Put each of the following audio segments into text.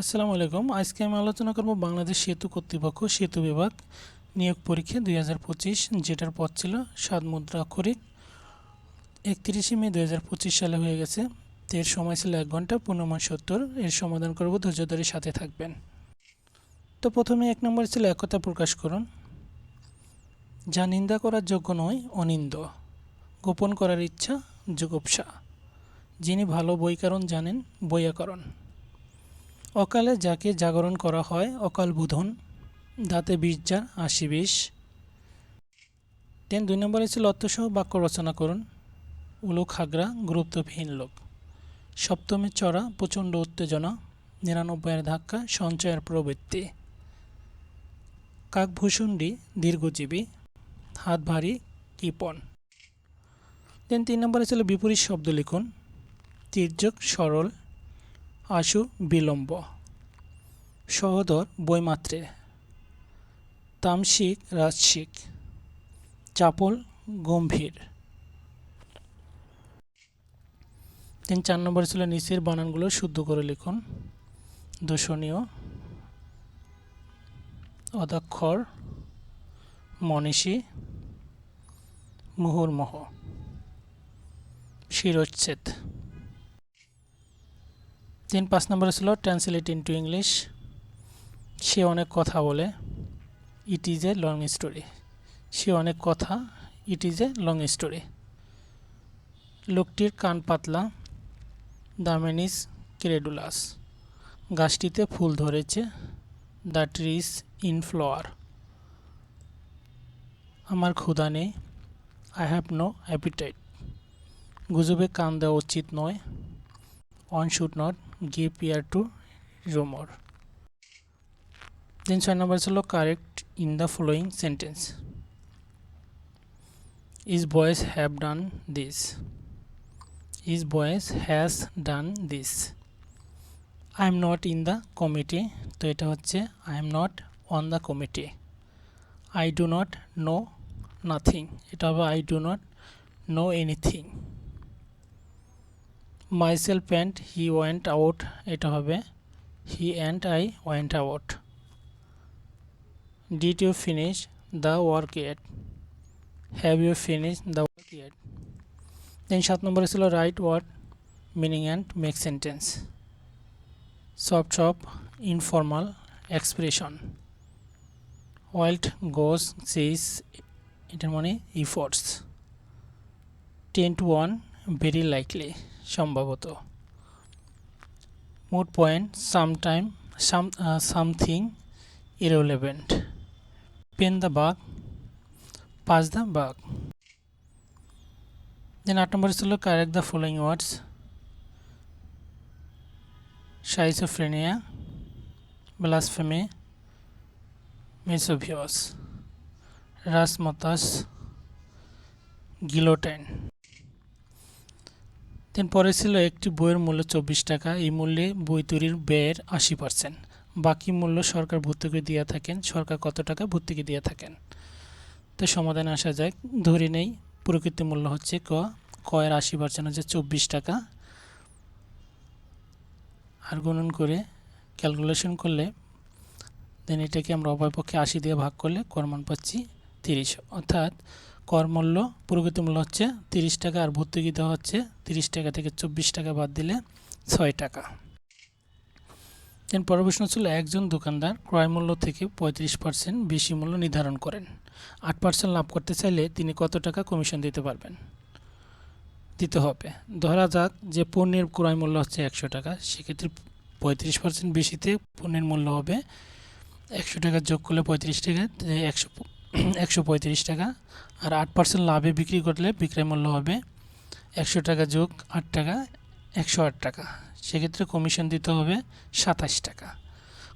আসসালামু আলাইকুম। আজকে আমি আলোচনা করব বাংলাদেশ সেতু কর্তৃপক্ষ সেতু বিভাগ নিয়োগ পরীক্ষা দুই হাজার পঁচিশ, যেটার পদ ছিল সাত মুদ্রা অক্ষরিক একত্রিশে মে দুই হাজার পঁচিশ সালে হয়ে গেছে। এর সময় ছিল এক ঘণ্টা পূর্ণমান সত্তর। এর সমাধান করব ধৈর্য ধরে সাথে থাকবেন। তো প্রথমে এক নম্বর ছিল একতা প্রকাশ করুন। যা নিন্দা করার যোগ্য নয়, অনিন্দ। গোপন করার ইচ্ছা, যুগুপসা। যিনি ভালো বৈকারণ জানেন বৈয়াকরণ অকালে যাকে জাগরণ করা হয়, অকাল বোধন, দাঁতে বিষ যার আশি বিষ দেন দুই নম্বরে ছিল অর্থসহ বাক্য রচনা করুন। উলুক হাগরা, গুরুত্বহীন লোক। সপ্তমী চড়া, প্রচণ্ড উত্তেজনা, নিরানব্বইয়ের ধাক্কা, সঞ্চয়ের প্রবৃত্তি। কাকভূষণ্ডী, দীর্ঘজীবী, হাত ভারী কৃপণ দেন তিন নম্বরে ছিল বিপরীত শব্দ লিখুন। তির্যক, সরল আশু বিলম্ব। সহদর বইমাত্রে তামসিক রাজসিক। চাপল গম্ভীর। তিন চার নম্বর ছিল নিচের বানানগুলো শুদ্ধ করে লিখুন। দূষণীয় অদাক্ষর। মনীষী। মুহুর্মহ। শিরোচ্ছেদ। তিন পাঁচ নম্বরে ছিল ট্রান্সলেট ইন্টু ইংলিশ সে অনেক কথা বলে। It is a long story সে অনেক কথা। It is a long story লোকটির কান পাতলা। ইজ ক্রেডুলাস গাছটিতে ফুল ধরেছে। দ্য ট্রিজ ইন ফ্লাওয়ার আমার ক্ষুধা নেই। আই হ্যাভ নো অ্যাপিটাইট গুজবে কান দেওয়া উচিত নয়। One should not give ear to rumor. Then ছয় নম্বর ছিল correct in the following sentence. His boys have done this. His boys has done this. I am not in the committee. তো এটা হচ্ছে I am not on the committee. I do not know nothing. এটা হবে I do not know anything. Myself and he went out এটা হবে he and I went out did you finish the work yet have you finish the work yet then সাত নম্বরে ছিল right word meaning and make sentence soft soft informal expression wild goose chase এটার মানে efforts ten to one very likely সম্ভবত। Mood point sometime some something irrelevant pen the buck pass the buck then আট নম্বর ছিল correct the following words schizophrenia blasphemy mischievous razzmatazz guillotine then পরে ছিল একটি বইয়ের মূল্য চব্বিশ টাকা। এই মূল্যে বই তৈরির ব্যয়ের আশি পার্সেন্ট। বাকি মূল্য সরকার ভর্তুকি দিয়ে থাকেন। সরকার কত টাকা ভর্তুকি দিয়ে থাকেন? তো সমাধানে আসা যায় ধরে নেই, প্রকৃতি মূল্য হচ্ছে ক। কয়ের আশি পার্সেন্ট হচ্ছে চব্বিশ টাকা। আর গুণন করে ক্যালকুলেশন করলে দেন এটাকে আমরা উভয় পক্ষে আশি দিয়ে ভাগ করলে কর্মান পাচ্ছি তিরিশ। অর্থাৎ কর মূল্য মূল্য হচ্ছে তিরিশ টাকা আর ভর্তুকি দেওয়া হচ্ছে তিরিশ টাকা থেকে চব্বিশ টাকা বাদ দিলে ছয় টাকা। দেন পরের প্রশ্ন ছিল, একজন দোকানদার ক্রয় মূল্য থেকে পঁয়ত্রিশ পার্সেন্ট বেশি মূল্য নির্ধারণ করেন। আট পার্সেন্ট লাভ করতে চাইলে তিনি কত টাকা কমিশন দিতে পারবেন? দিতে হবে। ধরা যাক যে পণ্যের ক্রয় মূল্য হচ্ছে একশো টাকা, সেক্ষেত্রে পঁয়ত্রিশ পার্সেন্ট বেশিতে পণ্যের মূল্য হবে একশো টাকা যোগ করলে পঁয়ত্রিশ টাকা একশো একশো পঁয়ত্রিশ টাকা। আর আট পার্সেন্ট লাভে বিক্রি করলে বিক্রয় মূল্য হবে একশো টাকা যোগ আট টাকা, একশো আট টাকা। সেক্ষেত্রে কমিশন দিতে হবে সাতাশ টাকা।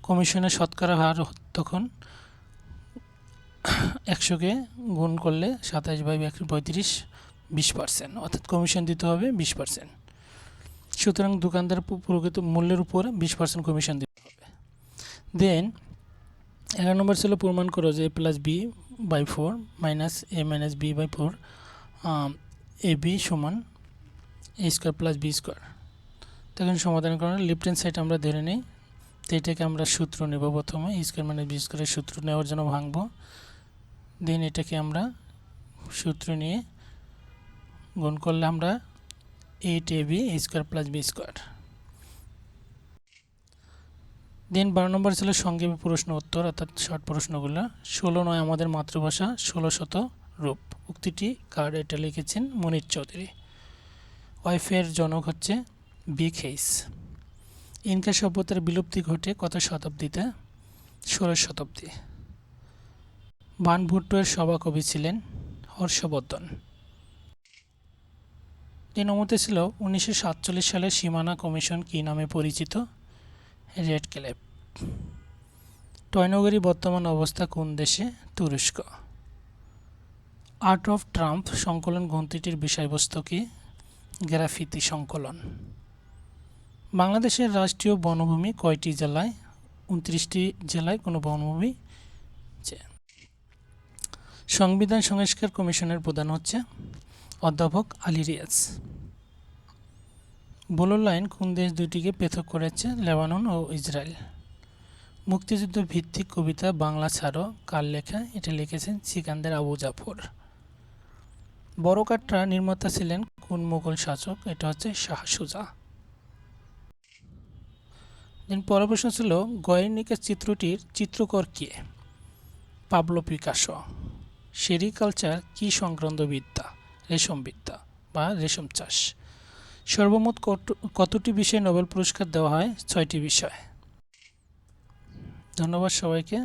কমিশনের শতকরা হার তখন একশোকে গুণ করলে সাতাশ বাই একশো পঁয়ত্রিশ, বিশ পার্সেন্ট অর্থাৎ কমিশন দিতে হবে বিশ পার্সেন্ট সুতরাং দোকানদার প্রকৃত মূল্যের উপর বিশ পার্সেন্ট কমিশন দিতে হবে। দেন এগারো নম্বর ছিল প্রমাণ করো যে A plus B by four minus A minus B by four A B সমান A square plus B square তখন সমাধান করার লেফট হ্যান্ড সাইড আমরা ধরে নিই। তো এটাকে আমরা সূত্র নেব প্রথমে এ স্কোয়ার মানে বি স্কোয়ারের সূত্র নেওয়ার জন্য ভাঙব। দেন এটাকে আমরা সূত্র নিয়ে গুণ করলে আমরা eight A B square plus B square then বারো নম্বর ছিল সংক্ষেপে প্রশ্ন উত্তর, অর্থাৎ শর্ট প্রশ্নগুলো। ষোলো নয় আমাদের মাতৃভাষা, ষোলো শত রূপ। উক্তিটি কার এটা লিখেছেন মনির চৌধুরী। ওয়াইফের জনক হচ্ছে বিগ হেইস ইনকা সভ্যতার বিলুপ্তি ঘটে কত শতাব্দীতে? ষোড়শ শতাব্দী। বানভুট্টোর সভাকবি ছিলেন হর্ষবর্ধন। তিন নম্বরতে ছিল উনিশশো সাতচল্লিশ সালে সীমানা কমিশন কী নামে পরিচিত? রেড ক্লেপ। টয়নগরী বর্তমান অবস্থা কোন দেশে? তুরস্ক। আর্ট অফ ট্রাম্প সংকলন গ্রন্থিটির বিষয়বস্তু কি? গ্রাফিতি সংকলন। বাংলাদেশের রাষ্ট্রীয় বনভূমি কয়টি জেলায়? উনত্রিশটি জেলায় কোনো বনভূমি সংবিধান সংস্কার কমিশনের প্রধান হচ্ছে অধ্যাপক আলী রিয়াজ। ব্লু লাইন কোন দেশ দুটিকে পৃথক করেছে? লেবানন ও ইসরায়েল। মুক্তিযুদ্ধ ভিত্তিক কবিতা বাংলা ছাড়ো, কার লেখা? এটা লিখেছেন সিকান্দার আবু জাফর। বড় কাটরা নির্মাতা ছিলেন কোন মুঘল শাসক? এটা হচ্ছে শাহ সুজা। দেন পরের প্রশ্ন ছিল গয়েনিকা চিত্রটির চিত্রকর কে? Pablo Picasso. সেরিকালচার কি সংক্রান্ত বিদ্যা? রেশম বিদ্যা বা রেশম চাষ। সর্বমোট কত- কতটি বিষয়ে নোবেল পুরস্কার দেওয়া হয়? ছয়টি বিষয়। ধন্যবাদ সবাইকে।